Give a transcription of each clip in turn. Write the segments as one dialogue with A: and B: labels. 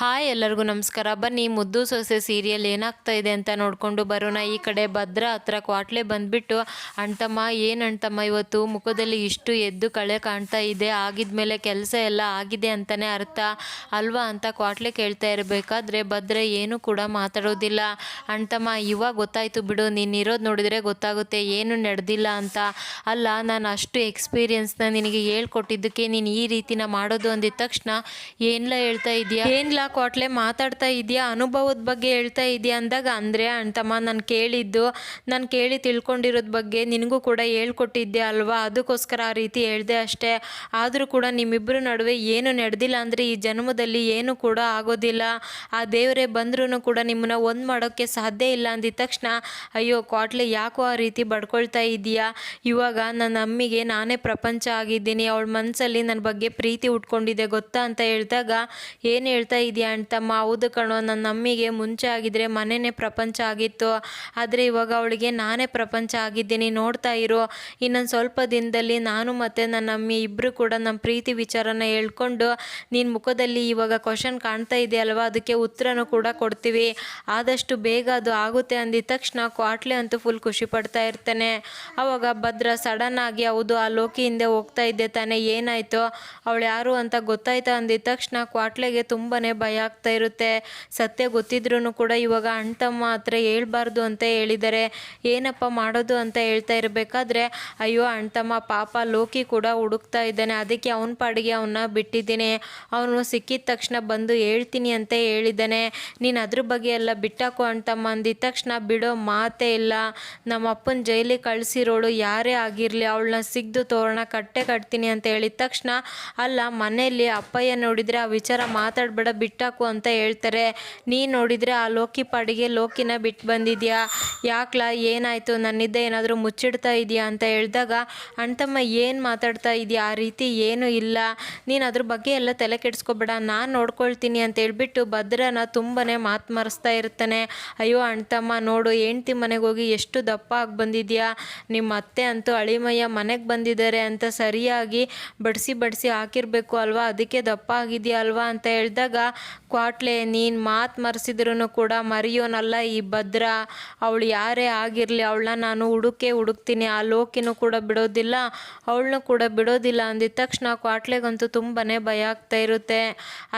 A: Hi, ಎಲ್ಲರಿಗೂ ನಮಸ್ಕಾರ. ಬನ್ನಿ, ಮುದ್ದು ಸೊಸೆ ಸೀರಿಯಲ್ ಏನಾಗ್ತಾ ಇದೆ ಅಂತ ನೋಡಿಕೊಂಡು ಬರೋಣ. ಈ ಕಡೆ ಭದ್ರ ಹತ್ರ ಕ್ವಾಟ್ಲೆ ಬಂದ್ಬಿಟ್ಟು ಅಣ್ತಮ್ಮ ಏನು ಅಣ್ತಮ್ಮ ಇವತ್ತು? ಮುಖದಲ್ಲಿ ಇಷ್ಟು ಎದ್ದು ಕಳೆ ಕಾಣ್ತಾ ಇದೆ. ಆಗಿದ್ಮೇಲೆ ಕೆಲಸ ಎಲ್ಲ ಆಗಿದೆ ಅಂತಲೇ ಅರ್ಥ ಅಲ್ವಾ ಅಂತ ಕ್ವಾಟ್ಲೆ ಕೇಳ್ತಾ ಇರಬೇಕಾದ್ರೆ ಭದ್ರ ಏನು ಕೂಡ ಮಾತಾಡೋದಿಲ್ಲ. ಅಣ್ತಮ್ಮ ಇವಾಗ ಗೊತ್ತಾಯಿತು ಬಿಡು. ನೀನು ಇರೋದು ನೋಡಿದರೆ ಗೊತ್ತಾಗುತ್ತೆ. ಏನು ನಡೆದಿಲ್ಲ ಅಂತ. ಅಲ್ಲ, ನಾನು ಅಷ್ಟು ಎಕ್ಸ್ಪೀರಿಯೆನ್ಸ್ನ ನಿನಗೆ ಹೇಳ್ಕೊಟ್ಟಿದ್ದಕ್ಕೆ ನೀನು ಈ ರೀತಿನ ಮಾಡೋದು ಅಂದಿದ ತಕ್ಷಣ ಏನ್ಲ ಹೇಳ್ತಾ ಇದೆಯಾ? ಏನ್ಲ ಕ್ವಾಟ್ಲೆ ಮಾತಾಡ್ತಾ ಇದೆಯಾ? ಅನುಭವದ ಬಗ್ಗೆ ಹೇಳ್ತಾ ಇದೆಯಾ ಅಂದಾಗ ಅಂದರೆ ಅಣ್ತಮ್ಮ ನಾನು ಕೇಳಿದ್ದು, ನಾನು ಕೇಳಿ ತಿಳ್ಕೊಂಡಿರೋದ್ ಬಗ್ಗೆ ನಿನಗೂ ಕೂಡ ಹೇಳ್ಕೊಟ್ಟಿದ್ದೆ ಅಲ್ವಾ? ಅದಕ್ಕೋಸ್ಕರ ಆ ರೀತಿ ಹೇಳ್ದೆ ಅಷ್ಟೇ. ಆದರೂ ಕೂಡ ನಿಮ್ಮಿಬ್ಬರ ನಡುವೆ ಏನು ನಡೆದಿಲ್ಲ ಅಂದರೆ ಈ ಜನ್ಮದಲ್ಲಿ ಏನು ಕೂಡ ಆಗೋದಿಲ್ಲ. ಆ ದೇವರೇ ಬಂದ್ರೂ ಕೂಡ ನಿಮ್ಮನ್ನ ಒಂದು ಮಾಡೋಕ್ಕೆ ಸಾಧ್ಯ ಇಲ್ಲ ಅಂದಿದ್ದ ತಕ್ಷಣ, ಅಯ್ಯೋ, ಕೊಟ್ಲೆ ಯಾಕೋ ಆ ರೀತಿ ಬಡ್ಕೊಳ್ತಾ ಇದೆಯಾ? ಇವಾಗ ನನ್ನ ಅಮ್ಮಿಗೆ ನಾನೇ ಪ್ರಪಂಚ ಆಗಿದ್ದೀನಿ. ಅವಳ ಮನಸ್ಸಲ್ಲಿ ನನ್ನ ಬಗ್ಗೆ ಪ್ರೀತಿ ಉಟ್ಕೊಂಡಿದೆ, ಗೊತ್ತಾ? ಅಂತ ಹೇಳ್ದಾಗ, ಏನು ಹೇಳ್ತಾ ಇದೀಯಾ? ಅಂತಮ್ಮ ಹೌದು ಕಣೋ ನನ್ನ ಅಮ್ಮಿಗೆ ಮುಂಚೆ ಆಗಿದ್ರೆ ಮನೆಯೇ ಪ್ರಪಂಚ ಆಗಿತ್ತು. ಆದರೆ ಇವಾಗ ಅವಳಿಗೆ ನಾನೇ ಪ್ರಪಂಚ ಆಗಿದ್ದೀನಿ, ನೋಡ್ತಾ ಇರೋ. ಇನ್ನೊಂದು ಸ್ವಲ್ಪ ದಿನದಲ್ಲಿ ನಾನು ಮತ್ತು ನನ್ನ ಅಮ್ಮಿ ಇಬ್ಬರು ಕೂಡ ನಮ್ಮ ಪ್ರೀತಿ ವಿಚಾರನ ಹೇಳ್ಕೊಂಡು ನಿನ್ನ ಮುಖದಲ್ಲಿ ಇವಾಗ ಕ್ವಶನ್ ಕಾಣ್ತಾ ಇದೆ ಅಲ್ವಾ ಅದಕ್ಕೆ ಉತ್ತರನೂ ಕೂಡ ಕೊಡ್ತೀವಿ. ಆದಷ್ಟು ಬೇಗ ಅದು ಆಗುತ್ತೆ ಅಂದಿದ ತಕ್ಷಣ ಕ್ವಾಟ್ಲೆ ಅಂತೂ ಫುಲ್ ಖುಷಿ ಪಡ್ತಾ ಇರ್ತಾನೆ. ಅವಾಗ ಭದ್ರ ಸಡನ್ ಆಗಿ ಹೌದು, ಆ ಲೋಕಿ ಹೋಗ್ತಾ ಇದ್ದೆ ತಾನೇ, ಏನಾಯಿತು? ಅವಳು ಯಾರು ಅಂತ ಗೊತ್ತಾಯ್ತಾ ಅಂದಿದ ತಕ್ಷಣ ಕ್ವಾಟ್ಲೆಗೆ ತುಂಬಾ ಭಯ ಆಗ್ತಾ ಇರುತ್ತೆ. ಸತ್ಯ ಗೊತ್ತಿದ್ರೂ ಕೂಡ ಇವಾಗ ಅಣ್ತಮ್ಮ ಹತ್ರ ಹೇಳ್ಬಾರ್ದು ಅಂತ ಹೇಳಿದ್ದಾರೆ ಏನಪ್ಪ ಮಾಡೋದು ಅಂತ ಹೇಳ್ತಾ ಇರಬೇಕಾದ್ರೆ, ಅಯ್ಯೋ ಅಣ್ತಮ್ಮ ಪಾಪ ಲೋಕಿ ಕೂಡ ಹುಡುಕ್ತಾ ಇದ್ದಾನೆ. ಅದಕ್ಕೆ ಅವನ ಪಾಡಿಗೆ ಅವನ್ನ ಬಿಟ್ಟಿದ್ದೀನಿ. ಅವನು ಸಿಕ್ಕಿದ ತಕ್ಷಣ ಬಂದು ಹೇಳ್ತೀನಿ ಅಂತ ಹೇಳಿದ್ದಾನೆ. ನೀನು ಅದ್ರ ಬಗ್ಗೆ ಎಲ್ಲ ಬಿಟ್ಟಾಕು ಅಣ್ತಮ್ಮ ಅಂದಿದ ತಕ್ಷಣ ಬಿಡೋ ಮಾತೇ ಇಲ್ಲ. ನಮ್ಮ ಅಪ್ಪನ ಜೈಲಿಗೆ ಕಳಿಸಿರೋಳು, ಯಾರೇ ಆಗಿರಲಿ ಅವಳನ್ನ ಸಿಗ್ದು ತೋರಣ, ಕಟ್ಟೆ ಕಟ್ತೀನಿ ಅಂತ ಹೇಳಿದ ತಕ್ಷಣ, ಅಲ್ಲ ಮನೆಯಲ್ಲಿ ಅಪ್ಪಯ್ಯ ನೋಡಿದರೆ ಆ ವಿಚಾರ ಮಾತಾಡಬೇಡ ಬಿಟ್ಟಾಕು ಅಂತ ಹೇಳ್ತಾರೆ. ನೀನು ನೋಡಿದರೆ ಆ ಲೋಕಿ ಪಾಡಿಗೆ ಲೋಕಿನ ಬಿಟ್ಟು ಬಂದಿದ್ಯಾ? ಯಾಕ್ಲಾ? ಏನಾಯಿತು? ನನ್ನಿದ್ದ ಏನಾದರೂ ಮುಚ್ಚಿಡ್ತಾ ಇದೆಯಾ ಅಂತ ಹೇಳಿದಾಗ ಅಣ್ತಮ್ಮ ಏನು ಮಾತಾಡ್ತಾ ಇದೆಯಾ? ಆ ರೀತಿ ಏನೂ ಇಲ್ಲ. ನೀನು ಅದ್ರ ಬಗ್ಗೆ ಎಲ್ಲ ತಲೆ ಕೆಡಿಸ್ಕೊಬೇಡ. ನಾನು ನೋಡ್ಕೊಳ್ತೀನಿ ಅಂತ ಹೇಳ್ಬಿಟ್ಟು ಭದ್ರನ ತುಂಬನೇ ಮಾತು ಮರೆಸ್ತಾ ಇರ್ತಾನೆ. ಅಯ್ಯೋ ಅಣ್ತಮ್ಮ ನೋಡು, ಹೆಂಡ್ತಿ ಮನೆಗೆ ಹೋಗಿ ಎಷ್ಟು ದಪ್ಪ ಆಗಿ ಬಂದಿದೆಯಾ? ನಿಮ್ಮ ಅತ್ತೆ ಅಂತೂ ಅಳಿಮಯ್ಯ ಮನೆಗೆ ಬಂದಿದ್ದಾರೆ ಅಂತ ಸರಿಯಾಗಿ ಬಡಿಸಿ ಬಡಿಸಿ ಹಾಕಿರಬೇಕು ಅಲ್ವಾ? ಅದಕ್ಕೆ ದಪ್ಪ ಆಗಿದೆಯಾ ಅಲ್ವಾ? ಅಂತ ಹೇಳಿದಾಗ ಕ್ವಾಟ್ಲೆ, ನೀನು ಮಾತು ಮರೆಸಿದ್ರು ಕೂಡ ಮರೆಯೋನಲ್ಲ ಈ ಭದ್ರ. ಅವಳು ಯಾರೇ ಆಗಿರಲಿ ಅವಳನ್ನ ನಾನು ಹುಡುಕೇ ಹುಡುಕ್ತೀನಿ. ಆ ಲೋಕಿನೂ ಕೂಡ ಬಿಡೋದಿಲ್ಲ, ಅವಳನ್ನೂ ಕೂಡ ಬಿಡೋದಿಲ್ಲ ಅಂದಿದ ತಕ್ಷಣ ಕ್ವಾಟ್ಲೆಗಂತೂ ತುಂಬಾ ಭಯ ಆಗ್ತಾ ಇರುತ್ತೆ.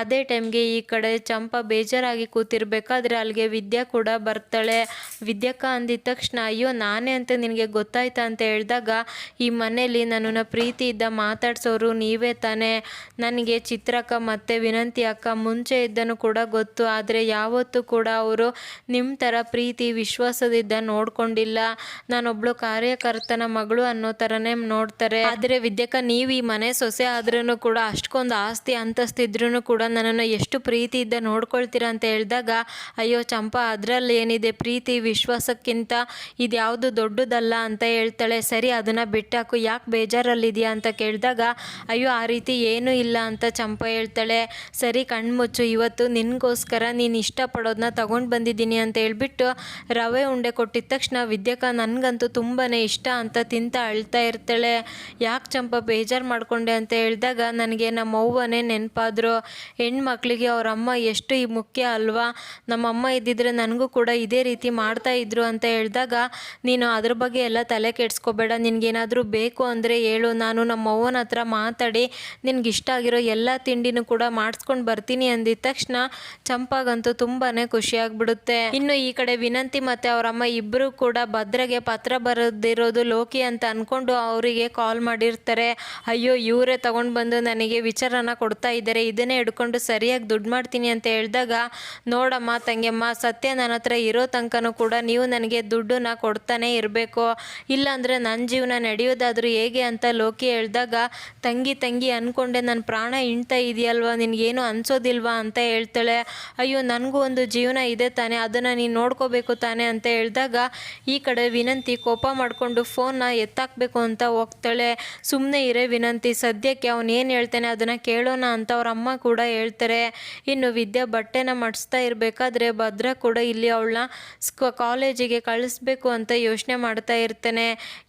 A: ಅದೇ ಟೈಮ್ಗೆ ಈ ಕಡೆ ಚಂಪಾ ಬೇಜಾರಾಗಿ ಕೂತಿರ್ಬೇಕಾದ್ರೆ ಅಲ್ಲಿಗೆ ವಿದ್ಯಾ ಕೂಡ ಬರ್ತಾಳೆ. ವಿದ್ಯಕ್ಕ ಅಂದಿದ ತಕ್ಷಣ, ಅಯ್ಯೋ, ನಾನೇ ಅಂತ ನಿನಗೆ ಗೊತ್ತಾಯ್ತಾ? ಅಂತ ಹೇಳಿದಾಗ, ಈ ಮನೇಲಿ ನನ್ನನ್ನು ಪ್ರೀತಿಯಿಂದ ಮಾತಾಡ್ಸೋರು ನೀವೇ ತಾನೇ. ನನಗೆ ಚಿತ್ರಕ್ಕ ಮತ್ತು ವಿನಂತಿ ಅಕ್ಕ ಮುಂಚೆ ಇದ್ದನು ಕೂಡ ಗೊತ್ತು, ಆದರೆ ಯಾವತ್ತೂ ಕೂಡ ಅವರು ನಿಮ್ಮ ಥರ ಪ್ರೀತಿ, ವಿಶ್ವಾಸದಿಂದ ನೋಡಿಕೊಂಡಿಲ್ಲ. ನಾನೊಬ್ಳು ಕಾರ್ಯಕರ್ತನ ಮಗಳು ಅನ್ನೋ ಥರನೇ ನೋಡ್ತಾರೆ. ಆದರೆ ವಿದ್ಯಕ್ಕ ನೀವು ಈ ಮನೆ ಸೊಸೆ ಆದ್ರೂ ಕೂಡ ಅಷ್ಟೊಂದು ಆಸ್ತಿ ಅಂತಸ್ತಿದ್ರೂ ಕೂಡ ನನ್ನನ್ನು ಎಷ್ಟು ಪ್ರೀತಿಯಿಂದ ನೋಡ್ಕೊಳ್ತೀರಾ ಅಂತ ಹೇಳಿದಾಗ, ಅಯ್ಯೋ ಚಂಪಾ, ಅದರಲ್ಲಿ ಏನಿದೆ? ಪ್ರೀತಿ, ವಿಶ್ವಾಸಕ್ಕಿಂತ ಇದ್ಯಾವುದು ದೊಡ್ಡದಲ್ಲ ಅಂತ ಹೇಳ್ತಾಳೆ. ಸರಿ, ಅದನ್ನು ಬಿಟ್ಟಾಕು, ಯಾಕೆ ಬೇಜಾರಲ್ಲಿದೆಯಾ ಅಂತ ಕೇಳಿದಾಗ, ಅಯ್ಯೋ ಆ ರೀತಿ ಏನೂ ಇಲ್ಲ ಅಂತ ಚಂಪಾ ಹೇಳ್ತಾಳೆ. ಸರಿ, ಕಣ್ಮುಚ್ಚು ಇವತ್ತು ನಿನಗೋಸ್ಕರ ನೀನು ಇಷ್ಟಪಡೋದನ್ನ ತಗೊಂಡು ಬಂದಿದ್ದೀನಿ ಅಂತ ಹೇಳ್ಬಿಟ್ಟು ರವೆ ಉಂಡೆ ಕೊಟ್ಟಿದ್ದ ತಕ್ಷಣ ವಿದ್ಯಕ ನನಗಂತೂ ತುಂಬಾ ಇಷ್ಟ ಅಂತ ತಿಂತ ಅಳ್ತಾ ಇರ್ತಾಳೆ. ಯಾಕೆ ಚಂಪ ಬೇಜಾರು ಮಾಡಿಕೊಂಡೆ ಅಂತ ಹೇಳಿದಾಗ ನನಗೆ ನಮ್ಮ ಅವ್ವನೇ ನೆನಪಾದ್ರು. ಹೆಣ್ಮಕ್ಳಿಗೆ ಅವ್ರ ಅಮ್ಮ ಎಷ್ಟು ಈ ಮುಖ್ಯ ಅಲ್ವಾ? ನಮ್ಮ ಅಮ್ಮ ಇದ್ದಿದ್ರೆ ನನಗೂ ಕೂಡ ಇದೇ ರೀತಿ ಮಾಡ್ತಾ ಇದ್ರು ಅಂತ ಹೇಳಿದಾಗ, ನೀನು ಅದ್ರ ಬಗ್ಗೆ ಎಲ್ಲ ತಲೆ ಕೆಡಿಸ್ಕೋಬೇಡ. ನಿನಗೇನಾದರೂ ಬೇಕು ಅಂದರೆ ಹೇಳು. ನಾನು ನಮ್ಮ ಅವ್ವನ ಹತ್ರ ಮಾತಾಡಿ ನಿನಗಿಷ್ಟ ಆಗಿರೋ ಎಲ್ಲ ತಿಂಡಿನೂ ಕೂಡ ಮಾಡಿಸ್ಕೊಂಡು ಬರ್ತೀನಿ ಅಂದಿದ ತಕ್ಷಣ ಚಂಪಾಗಂತೂ ತುಂಬಾನೇ ಖುಷಿಯಾಗ್ಬಿಡುತ್ತೆ. ಇನ್ನು ಈ ಕಡೆ ವಿನಂತಿ ಮತ್ತೆ ಅವರಮ್ಮ ಇಬ್ಬರು ಕೂಡ ಭದ್ರಗೆ ಪತ್ರ ಬರೆದಿರೋದು ಲೋಕಿ ಅಂತ ಅನ್ಕೊಂಡು ಅವರಿಗೆ ಕಾಲ್ ಮಾಡಿರ್ತಾರೆ. ಅಯ್ಯೋ, ಇವರೇ ತಗೊಂಡು ಬಂದು ನನಗೆ ವಿಚಾರನ ಕೊಡ್ತಾ ಇದ್ದಾರೆ. ಇದನ್ನೇ ಹಿಡ್ಕೊಂಡು ಸರಿಯಾಗಿ ದುಡ್ಡು ಮಾಡ್ತೀನಿ ಅಂತ ಹೇಳಿದಾಗ, ನೋಡಮ್ಮ ತಂಗಿಯಮ್ಮ, ಸತ್ಯ ನನ್ನ ಹತ್ರ ಇರೋ ತನಕನೂ ಕೂಡ ನೀವು ನನಗೆ ದುಡ್ಡನ್ನ ಕೊಡ್ತಾನೆ ಇರಬೇಕು. ಇಲ್ಲಾಂದರೆ ನನ್ನ ಜೀವನ ನಡೆಯೋದಾದರೂ ಹೇಗೆ ಅಂತ ಲೋಕಿ ಹೇಳಿದಾಗ, ತಂಗಿ ತಂಗಿ ಅಂದ್ಕೊಂಡೆ ನನ್ನ ಪ್ರಾಣ ಇಂಡ್ತಾ ಇದೆಯಲ್ವಾ? ನಿನಗೇನು ಅನ್ಸೋದಿಲ್ವಾ ಅಂತ ಹೇಳ್ತಾಳೆ, ಅಯ್ಯೋ, ನನಗೂ ಒಂದು ಜೀವನ ಇದೆ ತಾನೆ, ಅದನ್ನು ನೀನು ನೋಡ್ಕೋಬೇಕು ತಾನೆ ಅಂತ ಹೇಳಿದಾಗ, ಈ ಕಡೆ ವಿನಂತಿ ಕೋಪ ಮಾಡಿಕೊಂಡು ಫೋನ್ನ ಎತ್ತಾಕಬೇಕು ಅಂತ ಹೋಗ್ತಾಳೆ. ಸುಮ್ಮನೆ ಇರೇ ವಿನಂತಿ, ಸದ್ಯಕ್ಕೆ ಅವನು ಏನು ಹೇಳ್ತಾನೆ ಅದನ್ನು ಕೇಳೋಣ ಅಂತ ಅವ್ರ ಅಮ್ಮ ಕೂಡ ಹೇಳ್ತಾರೆ. ಇನ್ನು ವಿದ್ಯಾ ಬಟ್ಟೆನ ಮಡಿಸ್ತಾ ಇರಬೇಕಾದ್ರೆ ಭದ್ರ ಕೂಡ ಇಲ್ಲಿ ಅವಳನ್ನ ಕಾಲೇಜಿಗೆ ಕಳಿಸ್ಬೇಕು ಅಂತ ಯೋಚನೆ ಮಾಡ್ತಾ ಇರ್ತಾನೆ.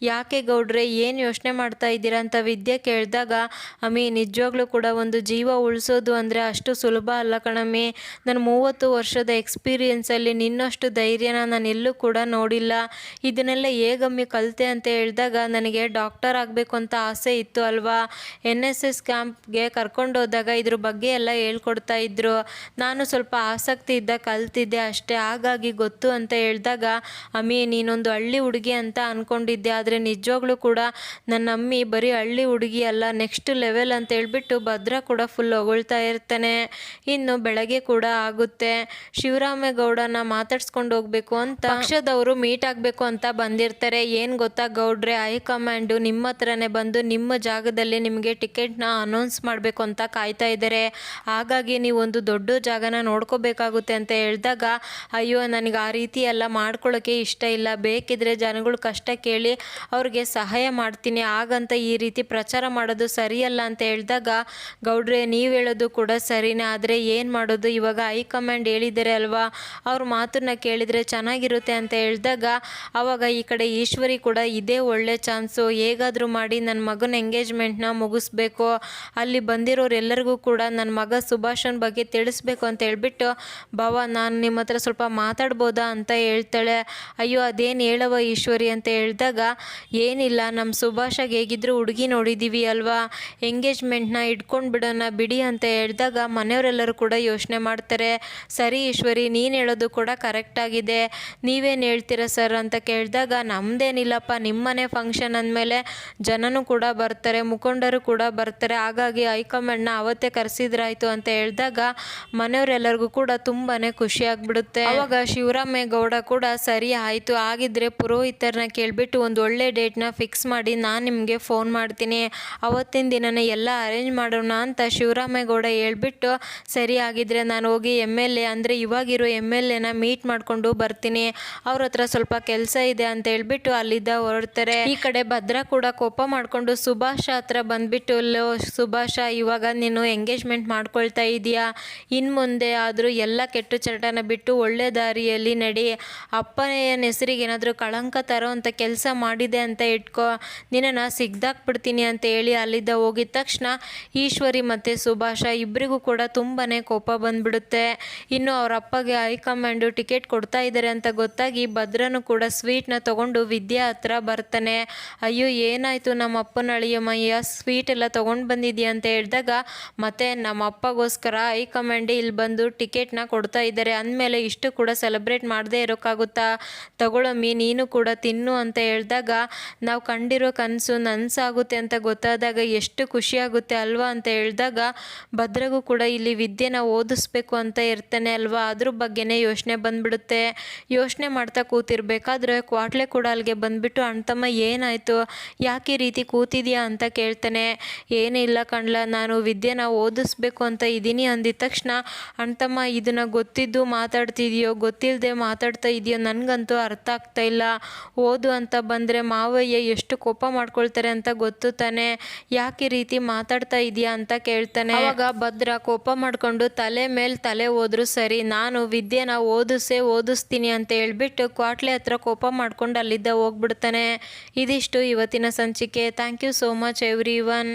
A: ಯಾಕೆ ಗೌಡ್ರೆ, ಏನು ಯೋಚನೆ ಮಾಡ್ತಾ ಇದ್ದೀರಾ? ಅಂತ ವಿದ್ಯೆ ಕೇಳಿದಾಗ ಅಮ್ಮಿ ನಿಜವಾಗ್ಲೂ ಕೂಡ ಒಂದು ಜೀವ ಉಳಿಸೋದು ಅಂದರೆ ಅಷ್ಟು ಸುಲಭ ಅಲ್ಲ ಕಣಮ್ಮಿ. ನನ್ನ ಮೂವತ್ತು ವರ್ಷದ ಎಕ್ಸ್ಪೀರಿಯೆನ್ಸಲ್ಲಿ ನಿನ್ನಷ್ಟು ಧೈರ್ಯನ ನಾನು ಎಲ್ಲೂ ಕೂಡ ನೋಡಿಲ್ಲ. ಇದನ್ನೆಲ್ಲ ಹೇಗಮ್ಮಿ ಕಲಿತೆ ಅಂತ ಹೇಳಿದಾಗ ನನಗೆ ಡಾಕ್ಟರ್ ಆಗಬೇಕು ಅಂತ ಆಸೆ ಇತ್ತು ಅಲ್ವಾ? ಎನ್ ಎಸ್ ಎಸ್ ಕ್ಯಾಂಪ್ಗೆ ಕರ್ಕೊಂಡೋದಾಗ ಇದ್ರ ಬಗ್ಗೆ ಎಲ್ಲ ಹೇಳ್ಕೊಡ್ತಾ ಇದ್ರು. ನಾನು ಸ್ವಲ್ಪ ಆಸಕ್ತಿ ಇದ್ದ ಕಲ್ತಿದ್ದೆ ಅಷ್ಟೇ. ಹಾಗಾಗಿ ಗೊತ್ತು ಅಂತ ಹೇಳಿದಾಗ, ಅಮ್ಮಿ, ನೀನೊಂದು ಹಳ್ಳಿ ಹುಡುಗಿ ಅಂತ ಅಂದ್ಕೊಂಡಿದ್ದೆ ಆದರೆ ನಿಜವಾಗ್ಲೂ ಕೂಡ ನನ್ನ ಅಮ್ಮಿ ಬರೀ ಹಳ್ಳಿ ಹುಡುಗಿ ಅಲ್ಲ ನೆಕ್ಸ್ಟ್ ಲೆವೆಲ್ ಅಂತ ಹೇಳ್ಬಿಟ್ಟು ಭದ್ರ ಕೂಡ ಫುಲ್ ಹೊಗಳ್ತಾ ಇರ್ತಾನೆ. ಇನ್ನು ಬೆಳಗ್ಗೆ ಕೂಡ ಆಗುತ್ತೆ. ಶಿವರಾಮೇಗೌಡನ ಮಾತಾಡ್ಸ್ಕೊಂಡು ಹೋಗ್ಬೇಕು ಅಂತ ಪಕ್ಷದವರು ಮೀಟ್ ಆಗಬೇಕು ಅಂತ ಬಂದಿರ್ತಾರೆ. ಏನು ಗೊತ್ತಾ ಗೌಡ್ರೆ ಹೈಕಮಾಂಡು ನಿಮ್ಮ ಹತ್ರನೇ ಬಂದು ನಿಮ್ಮ ಜಾಗದಲ್ಲಿ ನಿಮಗೆ ಟಿಕೆಟ್ನ ಅನೌನ್ಸ್ ಮಾಡಬೇಕು ಅಂತ ಕಾಯ್ತಾ ಇದ್ದಾರೆ. ಹಾಗಾಗಿ ನೀವು ಒಂದು ದೊಡ್ಡ ಜಾಗನ ನೋಡ್ಕೋಬೇಕಾಗುತ್ತೆ ಅಂತ ಹೇಳಿದಾಗ, ಅಯ್ಯೋ, ನನಗೆ ಆ ರೀತಿ ಎಲ್ಲ ಮಾಡ್ಕೊಳ್ಳೋಕೆ ಇಷ್ಟ ಇಲ್ಲ. ಬೇಕಿದ್ರೆ ಜನಗಳು ಕಷ್ಟ ಕೇಳಿ ಅವ್ರಿಗೆ ಸಹಾಯ ಮಾಡ್ತೀನಿ. ಹಾಗಂತ ಈ ರೀತಿ ಪ್ರಚಾರ ಮಾಡೋದು ಸರಿಯಲ್ಲ ಅಂತ ಹೇಳಿದಾಗ, ಗೌಡ್ರೆ, ನೀವು ಹೇಳೋದು ಕೂಡ ಸರಿನೇ. ಆದರೆ ಏನು ಮಾಡೋದು? ಇವಾಗ ಹೈಕಮಾಂಡ್ ಹೇಳಿದ್ದಾರೆ ಅಲ್ವಾ? ಅವ್ರ ಮಾತನ್ನ ಕೇಳಿದರೆ ಚೆನ್ನಾಗಿರುತ್ತೆ ಅಂತ ಹೇಳಿದಾಗ ಆವಾಗ ಈ ಕಡೆ ಈಶ್ವರಿ ಕೂಡ ಇದೇ ಒಳ್ಳೆ ಚಾನ್ಸು. ಹೇಗಾದರೂ ಮಾಡಿ ನನ್ನ ಮಗನ ಎಂಗೇಜ್ಮೆಂಟ್ನ ಮುಗಿಸ್ಬೇಕು. ಅಲ್ಲಿ ಬಂದಿರೋರೆಲ್ಲರಿಗೂ ಕೂಡ ನನ್ನ ಮಗ ಸುಭಾಷನ್ ಬಗ್ಗೆ ತಿಳಿಸ್ಬೇಕು ಅಂತ ಹೇಳ್ಬಿಟ್ಟು ಬಾವ ನಾನು ನಿಮ್ಮ ಹತ್ರ ಸ್ವಲ್ಪ ಮಾತಾಡ್ಬೋದಾ? ಅಂತ ಹೇಳ್ತಾಳೆ. ಅಯ್ಯೋ, ಅದೇನು ಹೇಳವ ಈಶ್ವರಿ? ಅಂತ ಹೇಳಿದಾಗ, ಏನಿಲ್ಲ ನಮ್ಮ ಸುಭಾಷಾಗೆ ಹೇಗಿದ್ರು ಹುಡುಗಿ ನೋಡಿದ್ದೀವಿ ಅಲ್ವಾ? ಎಂಗೇಜ್ಮೆಂಟ್ನ ಇಟ್ಕೊಂಡು ಬಿಡೋಣ ಬಿಡಿ ಅಂತ ಹೇಳಿದಾಗ ಮನೆಯವರೆಲ್ಲರೂ ಕೂಡ ಯೋಚನೆ ಮಾಡ್ತಾರೆ, ಸರಿ ಈಶ್ವರಿ, ನೀನು ಹೇಳೋದು ಕೂಡ ಕರೆಕ್ಟ್ ಆಗಿದೆ. ನೀವೇನು ಹೇಳ್ತೀರಾ ಸರ್? ಅಂತ ಕೇಳಿದಾಗ ನಮ್ಮದೇನಿಲ್ಲಪ್ಪ ನಿಮ್ಮನೆ ಫಂಕ್ಷನ್ ಅಂದಮೇಲೆ ಜನನೂ ಕೂಡ ಬರ್ತಾರೆ, ಮುಖಂಡರು ಕೂಡ ಬರ್ತಾರೆ. ಹಾಗಾಗಿ ಹೈಕಮಾಂಡ್ನ ಅವತ್ತೇ ಕರೆಸಿದ್ರಾಯ್ತು ಅಂತ ಹೇಳಿದಾಗ, ಮನೆಯವರೆಲ್ಲರಿಗೂ ಕೂಡ ತುಂಬಾ ಖುಷಿ ಆಗ್ಬಿಡುತ್ತೆ. ಅವಾಗ ಶಿವರಾಮೇಗೌಡ ಕೂಡ, ಸರಿ ಆಯಿತು ಆಗಿದ್ರೆ ಪುರೋಹಿತರನ್ನ ಕೇಳಿಬಿಟ್ಟು ಒಂದು ಒಳ್ಳೆ ಡೇಟ್ನ ಫಿಕ್ಸ್ ಮಾಡಿ ನಾನು ನಿಮಗೆ ಫೋನ್ ಮಾಡ್ತೀನಿ. ಅವತ್ತಿನ ದಿನನೇ ಎಲ್ಲ ಅರೇಂಜ್ ಮಾಡೋಣ ಅಂತ ಶಿವರಾಮೇಗೌಡ ಹೇಳ್ಬಿಟ್ಟು ಸರಿ ಆಗಿದ್ರೆ ನಾನು ಹೋಗಿ ಎಂ ಎಲ್ ಎ ಅಂದರೆ ಇವಾಗಿರೋ ಎಂ ಎಲ್ ಎನ ಮೀಟ್ ಮಾಡಿಕೊಂಡು ಬರ್ತೀನಿ. ಅವ್ರ ಹತ್ರ ಸ್ವಲ್ಪ ಕೆಲಸ ಇದೆ ಅಂತ ಹೇಳ್ಬಿಟ್ಟು ಅಲ್ಲಿದ್ದ ಹೊರಡ್ತಾರೆ. ಈ ಕಡೆ ಭದ್ರ ಕೂಡ ಕೋಪ ಮಾಡಿಕೊಂಡು ಸುಭಾಷ ಹತ್ರ ಬಂದ್ಬಿಟ್ಟು ಸುಭಾಷ, ಇವಾಗ ನೀನು ಎಂಗೇಜ್ಮೆಂಟ್ ಮಾಡ್ಕೊಳ್ತಾ ಇದೀಯಾ? ಇನ್ನು ಮುಂದೆ ಆದರೂ ಎಲ್ಲ ಕೆಟ್ಟ ಚಟನ ಬಿಟ್ಟು ಒಳ್ಳೆ ದಾರಿಯಲ್ಲಿ ನಡಿ. ಅಪ್ಪನ ಹೆಸರಿಗೆ ಏನಾದರೂ ಕಳಂಕ ತರೋ ಕೆಲಸ ಮಾಡಿದೆ ಅಂತ ಇಟ್ಕೋ. ನಿನ್ನನ್ನು ಸಿಗ್ದಾಕ್ಬಿಡ್ತೀನಿ ಅಂತ ಹೇಳಿ ಅಲ್ಲಿದ್ದ ಹೋಗಿದ ತಕ್ಷಣ ಈಶ್ವರಿ ಮತ್ತು ಸುಭಾಷ ಇಬ್ಬರಿಗೂ ಕೂಡ ತುಂಬಾ ಕೋಪ ಬಂದ್ಬಿಡುತ್ತೆ. ಇನ್ನು ಅವ್ರ ಅಪ್ಪಗೆ ಹೈಕಮಾಂಡು ಟಿಕೆಟ್ ಕೊಡ್ತಾ ಇದ್ದಾರೆ ಅಂತ ಗೊತ್ತಾಗಿ ಭದ್ರನು ಕೂಡ ಸ್ವೀಟ್ನ ತೊಗೊಂಡು ವಿದ್ಯಾ ಹತ್ರ ಬರ್ತಾನೆ. ಅಯ್ಯೋ, ಏನಾಯಿತು ನಮ್ಮ ಅಪ್ಪನ ಅಳಿಯಮ್ಮಯ್ಯ? ಸ್ವೀಟ್ ಎಲ್ಲ ತೊಗೊಂಡು ಬಂದಿದ್ಯಾ ಅಂತ ಹೇಳಿದಾಗ, ಮತ್ತೆ ನಮ್ಮ ಅಪ್ಪಗೋಸ್ಕರ ಹೈಕಮಾಂಡ್ ಇಲ್ಲಿ ಬಂದು ಟಿಕೆಟ್ನ ಕೊಡ್ತಾ ಇದ್ದಾರೆ ಅಂದಮೇಲೆ ಇಷ್ಟು ಕೂಡ ಸೆಲೆಬ್ರೇಟ್ ಮಾಡದೇ ಇರೋಕ್ಕಾಗುತ್ತಾ ತಗೊಳಮ್ಮಿ ನೀನು ಕೂಡ ತಿನ್ನು ಅಂತ ಹೇಳಿದಾಗ, ನಾವು ಕಂಡಿರೋ ಕನಸು ನನಸಾಗುತ್ತೆ ಅಂತ ಗೊತ್ತಾದಾಗ ಎಷ್ಟು ಖುಷಿಯಾಗುತ್ತೆ ಅಲ್ವಾ ಅಂತ ಹೇಳಿದಾಗ, ಭದ್ರಗೂ ಕೂಡ ಇಲ್ಲಿ ವಿದ್ಯೆನ ಓದಿಸ್ಬೇಕು ಅಂತ ಇರ್ತಾನೆ ಅಲ್ವಾ? ಅದ್ರ ಬಗ್ಗೆನೇ ಯೋಚನೆ ಬಂದ್ಬಿಡುತ್ತೆ. ಯೋಚನೆ ಮಾಡ್ತಾ ಕೂತಿರ್ಬೇಕಾದ್ರೆ ಕ್ವಾಟ್ಲೆ ಕೂಡ ಅಲ್ಲಿಗೆ ಬಂದ್ಬಿಟ್ಟು ಅಣ್ತಮ್ಮ ಏನಾಯಿತು? ಯಾಕೆ ಈ ರೀತಿ ಕೂತಿದ್ಯಾ? ಅಂತ ಕೇಳ್ತಾನೆ. ಏನಿಲ್ಲ ಕಣ್ಲ, ನಾನು ವಿದ್ಯೆನ ಓದಿಸ್ಬೇಕು ಅಂತ ಇದ್ದೀನಿ ಅಂದಿದ ತಕ್ಷಣ ಅಣ್ತಮ್ಮ ಇದನ್ನು ಗೊತ್ತಿದ್ದು ಮಾತಾಡ್ತಿದೆಯೋ ಗೊತ್ತಿಲ್ಲದೆ ಮಾತಾಡ್ತಾ ಇದೆಯೋ ನನಗಂತೂ ಅರ್ಥ ಆಗ್ತಾ ಇಲ್ಲ. ಓದು ಅಂತ ಬಂದರೆ ಮಾವಯ್ಯ ಎಷ್ಟು ಕೋಪ ಮಾಡ್ಕೊಳ್ತಾರೆ ಅಂತ ಗೊತ್ತು ತಾನೆ. ಯಾಕೆ ರೀತಿ ಮಾತಾಡ್ತಾ ಇದೆಯಾ? ಅಂತ ಕೇಳ್ತಾನೆ. ಆವಾಗ ಭದ್ರ ಕೋಪ ಮಾಡ್ಕೊಂಡು ತಲೆ ಮೇಲೆ ತಲೆ ಹೋದ್ರು ಸರಿ, ನಾನು ವಿದ್ಯೆನ ಓದಿಸೇ ಓದಿಸ್ತೀನಿ ಅಂತ ಹೇಳ್ಬಿಟ್ಟು ಕ್ವಾಟ್ಲೆ ಹತ್ರ ಕೋಪ ಮಾಡ್ಕೊಂಡು ಅಲ್ಲಿದ್ದ ಹೋಗ್ಬಿಡ್ತಾನೆ. ಇದಿಷ್ಟು ಇವತ್ತಿನ ಸಂಚಿಕೆ. Thank you so much everyone